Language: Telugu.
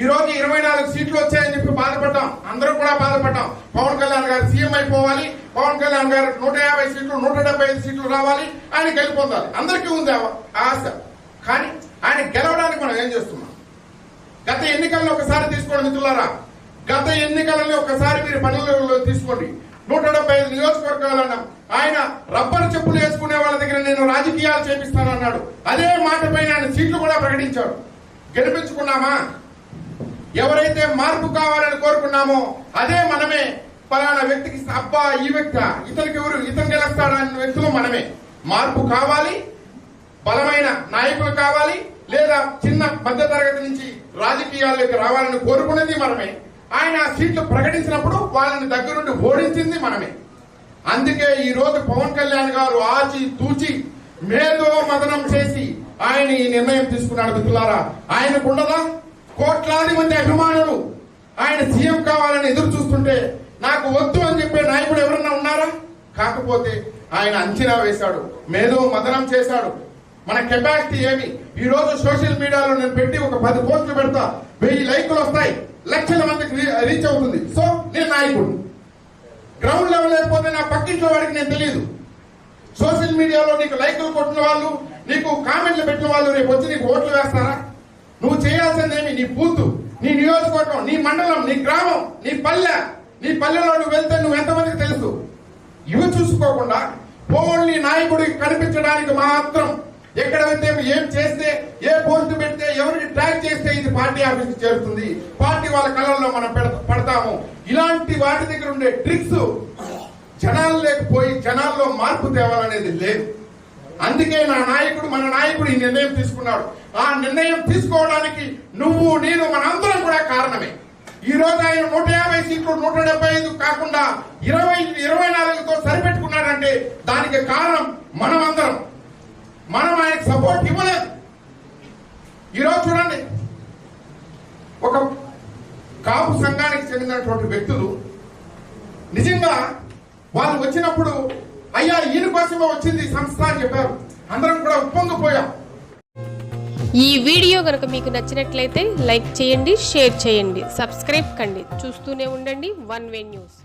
ఈ రోజు ఇరవై నాలుగు సీట్లు వచ్చాయని చెప్పి బాధపడ్డాం. అందరూ కూడా బాధపడ్డాం. పవన్ కళ్యాణ్ గారు సీఎం అయిపోవాలి. పవన్ కళ్యాణ్ గారు నూట యాభై సీట్లు నూట డెబ్బై ఐదు సీట్లు రావాలి. ఆయన గెలిపొందాలి. అందరికీ ఉంది ఆశ. కానీ ఆయన గెలవడానికి మనం ఏం చేస్తున్నాం? గత ఎన్నికల్లో ఒకసారి తీసుకోండి మిత్రులారా. గత ఎన్నికలని ఒకసారి మీరు పనులలో తీసుకోండి. నూట డెబ్బై ఐదు నియోజకవర్గాలన్న ఆయన రబ్బర్ చెప్పులు వేసుకునే వాళ్ళ దగ్గర నేను రాజకీయాలు చేపిస్తానన్నాడు. అదే మాటపైన ఆయన సీట్లు కూడా ప్రకటించాడు. గెలిపించుకున్నామా? ఎవరైతే మార్పు కావాలని కోరుకున్నామో అదే మనమే. పలానా వ్యక్తికి అబ్బా ఈ వ్యక్తి ఇతనికి ఎవరు ఇతను గెలుస్తాడా అనే వ్యక్తులు? మనమే. మార్పు కావాలి బలమైన నాయకులు కావాలి లేదా చిన్న మధ్య తరగతి నుంచి రాజకీయాల్లోకి రావాలని కోరుకునేది మనమే. ఆయన ఆ సీట్లు ప్రకటించినప్పుడు వాళ్ళని దగ్గరుండి ఓడించింది మనమే. అందుకే ఈ రోజు పవన్ కళ్యాణ్ గారు ఆచి తూచి మేధో మదనం చేసి ఆయన ఈ నిర్ణయం తీసుకున్నాడు మిత్రులారా. ఆయనకు ఉండదా? కోట్లాది మంది అభిమానులు ఆయన సీఎం కావాలని ఎదురు చూస్తుంటే నాకు వద్దు అని చెప్పే నాయకుడు ఎవరన్నా ఉన్నారా? కాకపోతే ఆయన అంచనా వేశాడు మేధో మదనం చేశాడు. మన కెపాసిటీ ఏమి? ఈ రోజు సోషల్ మీడియాలో నేను పెట్టి ఒక పది పోస్టులు పెడతా వెయ్యి లైకులు వస్తాయి లక్షల మందికి రీ- రీచ్ అవుతుంది. సో నేను నాయకుడు గ్రౌండ్ లెవెల్ లేకపోతే నా పక్కింట్లో వాడికి నేను తెలియదు. సోషల్ మీడియాలో నీకు లైకులు కొట్టిన వాళ్ళు నీకు కామెంట్లు పెట్టిన వాళ్ళు రేపు వచ్చి నీకు ఓట్లు వేస్తారా? నువ్వు చేయాల్సిందేమి? నీ బూత్ నీ నియోజకవర్గం నీ మండలం నీ గ్రామం నీ పల్లె నీ పల్లెలో నువ్వు వెళ్తే నువ్వు ఎంతమందికి తెలుసు? ఇవి చూసుకోకుండా ఓన్లీ నాయకుడికి కనిపించడానికి మాత్రం ఎక్కడ వెళ్తే ఏం చేస్తే ఏ పోస్టు పెడితే ఎవరిని ట్రాక్ చేస్తే ఇది పార్టీ ఆఫీస్ చేరుతుంది. పార్టీ వాళ్ళ కళల్లో మనం పడతాము. ఇలాంటి వాటి దగ్గర ఉండే ట్రిక్స్ జనాలు లేకపోయి జనాల్లో మార్పు తేవాలనేది లేదు. అందుకే నా నాయకుడు మన నాయకుడు ఈ నిర్ణయం తీసుకున్నాడు. ఆ నిర్ణయం తీసుకోవడానికి నువ్వు నేను మనందరం కూడా కారణమే. ఈ రోజు ఆయన నూట యాభై సీట్లు నూట డెబ్బై ఐదు కాకుండా ఇరవై ఇరవై నాలుగుతో సరిపెట్టుకున్నాడంటే దానికి కారణం మనమందరం మనం ఆయనకు సపోర్ట్ ఇవ్వలేదు. ఈరోజు చూడండి ఒక కాపు సంఘానికి చెందినటువంటి వ్యక్తులు నిజంగా వాళ్ళు వచ్చినప్పుడు అయ్యా ఈయన కోసమే వచ్చింది సంస్థ అని చెప్పారు. అందరం కూడా ఉప్పొంగిపోయాం. ఈ వీడియో కనుక మీకు నచ్చినట్లయితే లైక్ చేయండి షేర్ చేయండి సబ్స్క్రైబ్ కండి. చూస్తూనే ఉండండి వన్ వే న్యూస్.